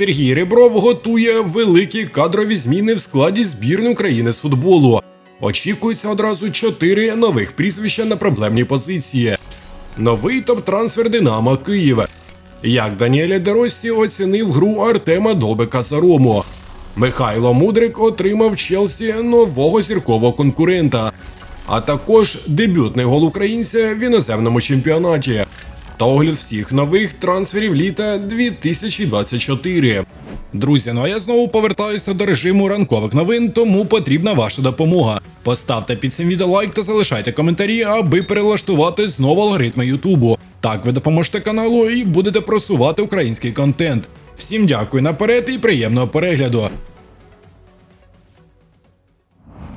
Сергій Ребров готує великі кадрові зміни в складі збірної України з футболу. Очікується одразу чотири нових прізвища на проблемні позиції. Новий топ-трансфер Динамо Київ. Як Даніеля Деросі оцінив гру Артема Добика за Рому. Михайло Мудрик отримав Челсі нового зіркового конкурента, а також дебютний гол українця в іноземному чемпіонаті та огляд всіх нових трансферів літа 2024. Друзі, ну а я знову повертаюся до режиму ранкових новин, тому потрібна ваша допомога. Поставте під цим відео лайк та залишайте коментарі, аби перелаштувати знову алгоритми Ютубу. Так ви допоможете каналу і будете просувати український контент. Всім дякую наперед і приємного перегляду.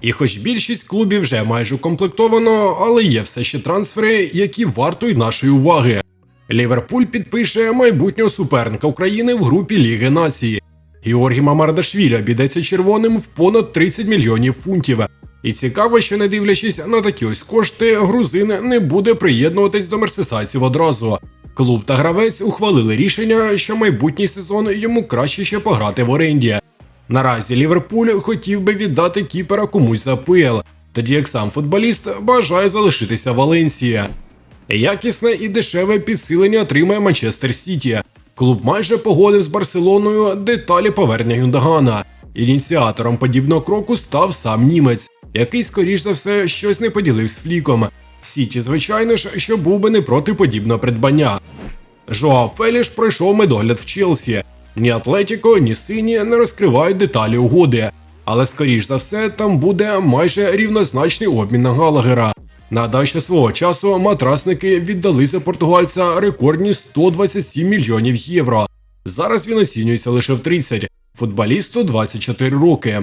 І хоч більшість клубів вже майже укомплектовано, але є все ще трансфери, які вартують нашої уваги. Ліверпуль підпише майбутнього суперника України в групі Ліги Нації. Георгій Мамардашвілі обійдеться червоним в понад 30 мільйонів фунтів. І цікаво, що не дивлячись на такі ось кошти, грузин не буде приєднуватись до мерсисайців одразу. Клуб та гравець ухвалили рішення, що майбутній сезон йому краще ще пограти в оренді. Наразі Ліверпуль хотів би віддати кіпера комусь за ПЛ, тоді як сам футболіст бажає залишитися в Валенсії. Якісне і дешеве підсилення отримає Манчестер Сіті. Клуб майже погодив з Барселоною деталі повернення Юндагана. Ініціатором подібного кроку став сам німець, який, скоріш за все, щось не поділив з фліком. Сіті, звичайно ж, що був би не проти подібного придбання. Жоа Феліш пройшов медогляд в Челсі. Ні Атлетіко, ні сині не розкривають деталі угоди. Але скоріш за все, там буде майже рівнозначний обмін на Галагера. Нагадаю, що свого часу матрасники віддали за португальця рекордні 127 мільйонів євро. Зараз він оцінюється лише в 30, футболісту 24 роки.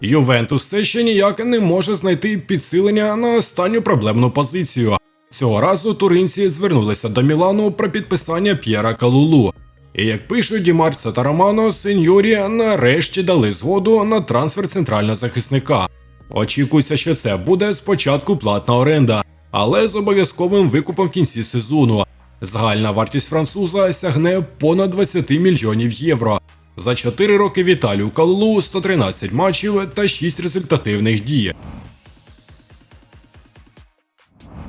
Ювентус все ще ніяк не може знайти підсилення на останню проблемну позицію. Цього разу туринці звернулися до Мілану про підписання П'єра Калулу. І як пишуть Дімарця та Романо, сеньорі нарешті дали згоду на трансфер центрального захисника. Очікується, що це буде спочатку платна оренда, але з обов'язковим викупом в кінці сезону. Загальна вартість француза сягне понад 20 мільйонів євро. За 4 роки Віталію Калулу 113 матчів та 6 результативних дій.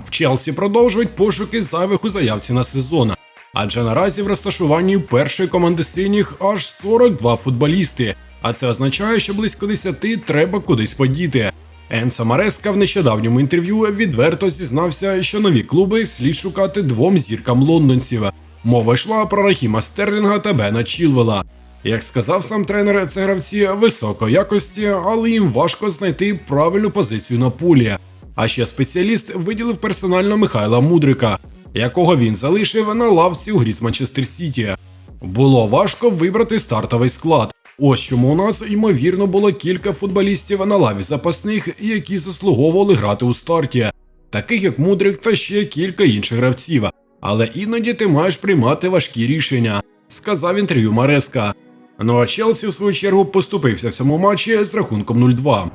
В Челсі продовжують пошуки зайвих у заявці на сезон. Адже наразі в розташуванні першої команди синіх аж 42 футболісти, а це означає, що близько 10 треба кудись подіти. Енсо Мареска в нещодавньому інтерв'ю відверто зізнався, що нові клуби слід шукати двом зіркам лондонців. Мова йшла про Рахіма Стерлінга та Бена Чілвела. Як сказав сам тренер, це гравці високої якості, але їм важко знайти правильну позицію на полі. А ще спеціаліст виділив персонально Михайла Мудрика, якого він залишив на лавці у грі з Манчестер Сіті. Було важко вибрати стартовий склад. Ось чому у нас ймовірно було кілька футболістів на лаві запасних, які заслуговували грати у старті, таких як Мудрик та ще кілька інших гравців. Але іноді ти маєш приймати важкі рішення, сказав інтерв'ю Мареска. Ну а Челсі, в свою чергу, поступився в цьому матчі з рахунком 0-2.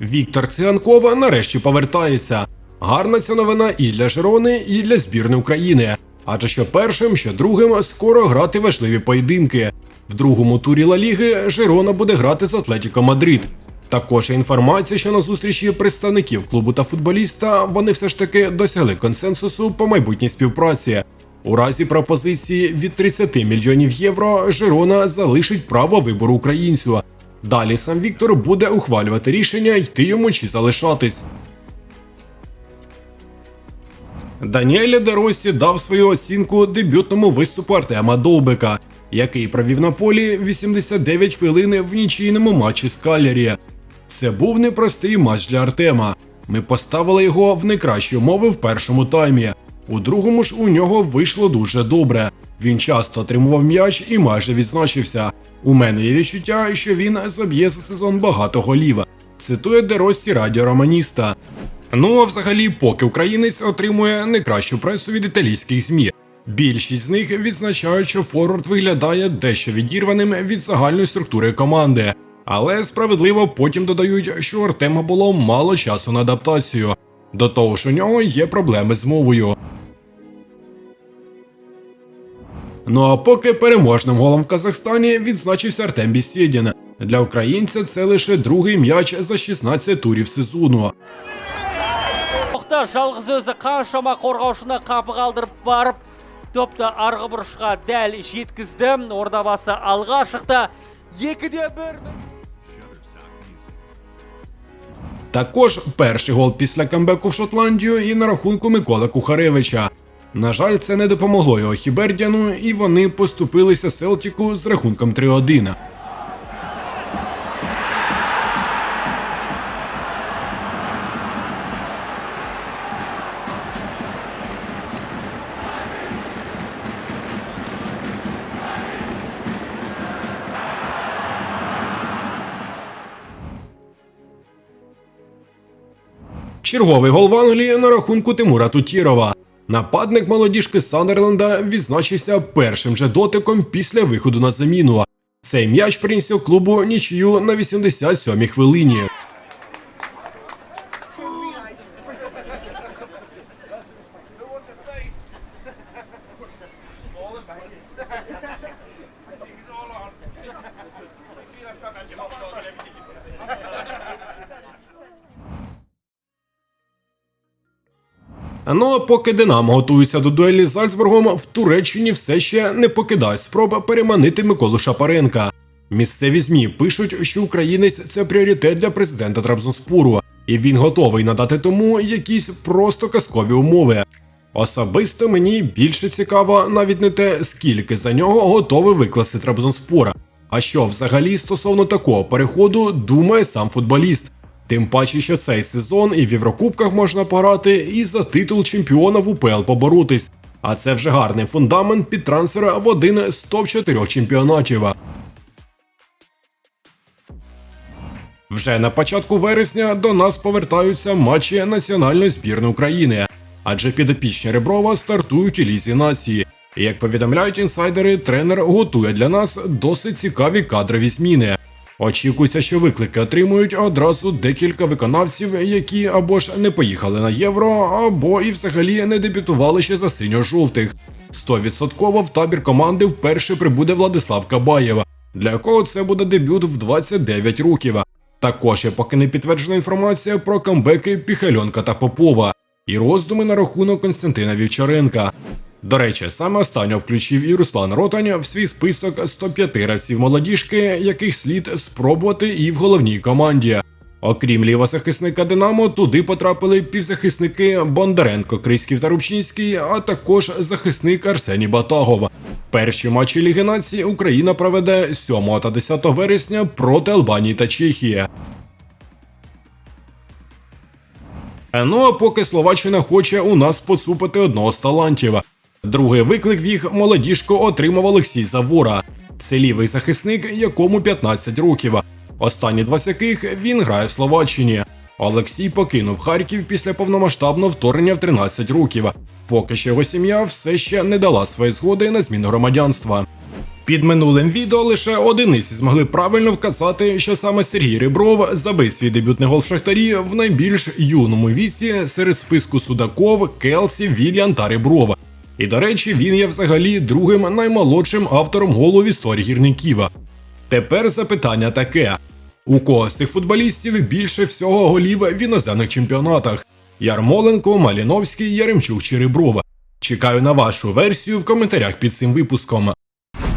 Віктор Циганков нарешті повертається. Гарна ця новина і для Жерони, і для збірної України. Адже що першим, що другим скоро грати важливі поєдинки. В другому турі Ла Ліги Жерона буде грати з Атлетіко Мадрид. Також інформація, що на зустрічі представників клубу та футболіста вони все ж таки досягли консенсусу по майбутній співпраці. У разі пропозиції від 30 мільйонів євро Жерона залишить право вибору українцю. Далі сам Віктор буде ухвалювати рішення йти йому чи залишатись. Даніель Деросі дав свою оцінку дебютному виступу Артема Довбика, який провів на полі 89 хвилин в нічийному матчі з Калері. Це був непростий матч для Артема. Ми поставили його в найкращі умови в першому таймі. У другому ж у нього вийшло дуже добре. Він часто отримував м'яч і майже відзначився. У мене є відчуття, що він заб'є за сезон багато голів. Цитує Деросі радіо Романіста. Ну а взагалі, поки українець отримує найкращу пресу від італійських ЗМІ. Більшість з них відзначають, що Форвард виглядає дещо відірваним від загальної структури команди, але справедливо потім додають, що Артема було мало часу на адаптацію. До того ж, у нього є проблеми з мовою. Ну а поки переможним голом в Казахстані відзначився Артем Бісєдін. Для українця це лише другий м'яч за 16 турів сезону Тоқта жалғыз өзі қаншама қорғаушыны қапы қалдырып барып допты арғы бұрышқа дәл жеткізді ордабасы алға шықты екіде бір Також перший гол після камбеку в Шотландію і на рахунку Миколи Кухаревича. На жаль, це не допомогло його Хібердяну, і вони поступилися Селтіку з рахунком 3-1. Черговий гол в Англії на рахунку Тимура Тутірова. Нападник молодіжки Сандерленда відзначився першим же дотиком після виходу на заміну. Цей м'яч приніс клубу нічию на 87-й хвилині. Ну а поки Динамо готується до дуелі з Зальцбургом, в Туреччині все ще не покидають спроба переманити Миколу Шапаренка. Місцеві змі пишуть, що українець це пріоритет для президента Трабзонспору, і він готовий надати тому якісь просто казкові умови. Особисто мені більше цікаво навіть не те, скільки за нього готовий викласти Трабзонспора, а що взагалі стосовно такого переходу думає сам футболіст. Тим паче, що цей сезон і в Єврокубках можна пограти, і за титул чемпіона в УПЛ поборотись. А це вже гарний фундамент під трансфера в один з топ-4 чемпіонатів. Вже на початку вересня до нас повертаються матчі національної збірної України, адже підопічні Реброва стартують у лізі нації. Як повідомляють інсайдери, тренер готує для нас досить цікаві кадрові зміни. Очікується, що виклики отримують одразу декілька виконавців, які або ж не поїхали на євро, або і взагалі не дебютували ще за синьо-жовтих. 100% в табір команди вперше прибуде Владислав Кабаєв, для якого це буде дебют в 29 років. Також є поки не підтверджена інформація про камбеки Піхальонка та Попова і роздуми на рахунок Константина Вівчаренка. До речі, саме останнього включив і Руслан Ротань в свій список 105 гравців молодіжки, яких слід спробувати і в головній команді. Окрім лівозахисника Динамо, туди потрапили півзахисники Бондаренко, Криськів та Рубчинський, а також захисник Арсеній Батагов. Перші матчі Ліги нації Україна проведе 7 та 10 вересня проти Албанії та Чехії. Ну а поки Словаччина хоче у нас поцупити одного з талантів. Другий виклик в їх молодіжку отримав Олексій Завора. Це лівий захисник, якому 15 років. Останні два з яких він грає в Словаччині. Олексій покинув Харків після повномасштабного вторгнення в 13 років. Поки що його сім'я все ще не дала своєї згоди на зміну громадянства. Під минулим відео лише одиниці змогли правильно вказати, що саме Сергій Рибров забив свій дебютний гол в Шахтарі в найбільш юному віці серед списку Судаков, Келсі, Вільян та Риброва. І до речі, він є взагалі другим наймолодшим автором голу в історії гірниківа. Тепер запитання таке: у кого з цих футболістів більше всього голів в іноземних чемпіонатах? Ярмоленко, Маліновський, Яремчук чи Риброва? Чекаю на вашу версію в коментарях під цим випуском.